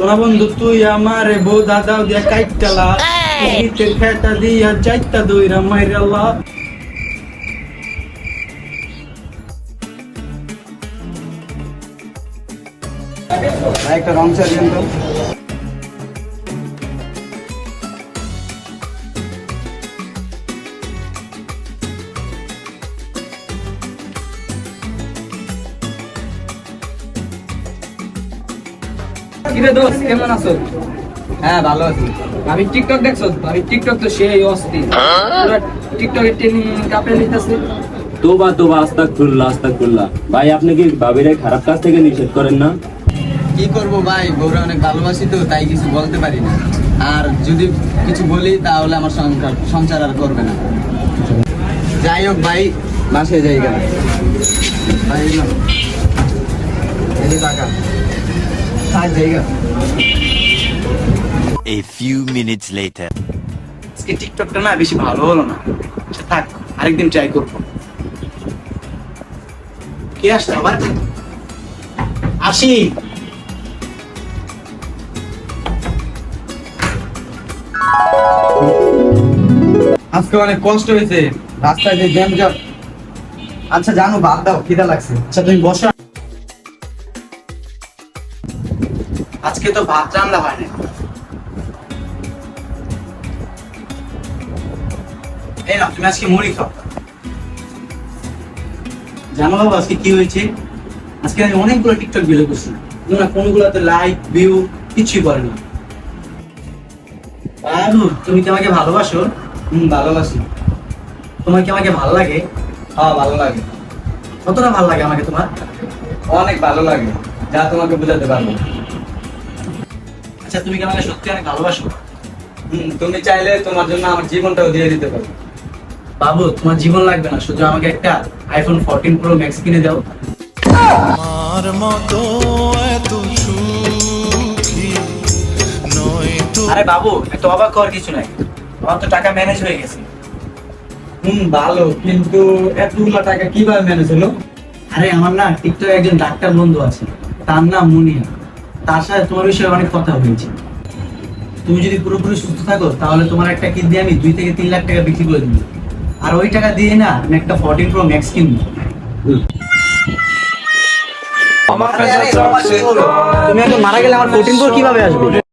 সোনা বন্ধু তুই আমার বউ দাদাও দিয়া কাইটালা গীতের খেটা দিয়া চাইতা দইরা মাইরালা একটা রং চা কিরে দোস্ত কেমন আছো? হ্যাঁ ভালো আছি। আমি টিকটক দেখছ? আমি টিকটক তো সেই অস্থির। টিকটকের ট্রেনিং কাপড়ে নিতেছে। তোবা তোবা আস্তাগফিরুল্লাহ আস্তাগফিরুল্লাহ। ভাই আপনি কি ভাবিরে খারাপ কাজ থেকে নিষেধ করেন না? কি করব ভাই? বউরা অনেক ভালোবাসি তো তাই কিছু বলতে পারি না। আর যদি কিছু বলি তাহলে আমার সংসার সংসার আর করবে না। যাই হোক ভাই বাসে যাই গেল ভাই টাকা। থাক জায়গা A few minutes later. আজকে টিকটকটা না বেশি ভালো হলো না। আচ্ছা থাক আরেকদিন ট্রাই করব। কে আসছে আবার আসি। আজকে অনেক কষ্ট হয়েছে। রাস্তায় যে জ্যাম আচ্ছা জানো বাদ দাও খিদা লাগছে। আচ্ছা তুমি বসো। আজকে তো ভাত রান্না হয় না এই না তুমি আজকে মুড়ি খাও। জানো আজকে কি হয়েছে? আজকে আমি অনেকগুলো টিকটক করছি না, কোনগুলোতে লাইক ভিউ কিছুই করে না। বাবু, তুমি কি আমাকে ভালোবাসো? হুম, ভালোবাসি। তোমার কি আমাকে ভালো লাগে? হ্যাঁ ভালো লাগে। কতটা ভালো লাগে আমাকে তোমার? অনেক ভালো লাগে। যা তোমাকে বোঝাতে পারব। আচ্ছা তুমি কি আমাকে সত্যি অনেক ভালোবাসো? তুমি চাইলে তোমার জন্য আমার জীবনটাও দিয়ে দিতে পারব বাবু তোমার জীবন লাগবে না শুধু আমাকে একটা আইফোন ফোরটিন প্রো ম্যাক্স কিনে দাও। আমার মতো এত সুখী নয় তো আরে বাবু এত অবাক হওয়ার কিছু নাই। আমার তো টাকা ম্যানেজ হয়ে গেছে। হুম ভালো কিন্তু এতগুলো টাকা কীভাবে ম্যানেজ হলো? আরে আমার না টিকটকে একজন ডাক্তার বন্ধু আছে তার নাম মুনিয়া। তার সাথে তোমার বিষয়ে অনেক কথা হয়েছে। তুমি যদি পুরোপুরি সুস্থ থাকো তাহলে তোমার একটা কিনতে আমি দুই থেকে তিন লাখ টাকা বিক্রি করে দিব। আর ওই টাকা দিয়ে না আমি একটা ফর্টিন প্রো ম্যাক্স কিনবো। তুমি এখন মারা গেলে আমার ফোর্টিন প্রো কীভাবে আসবে?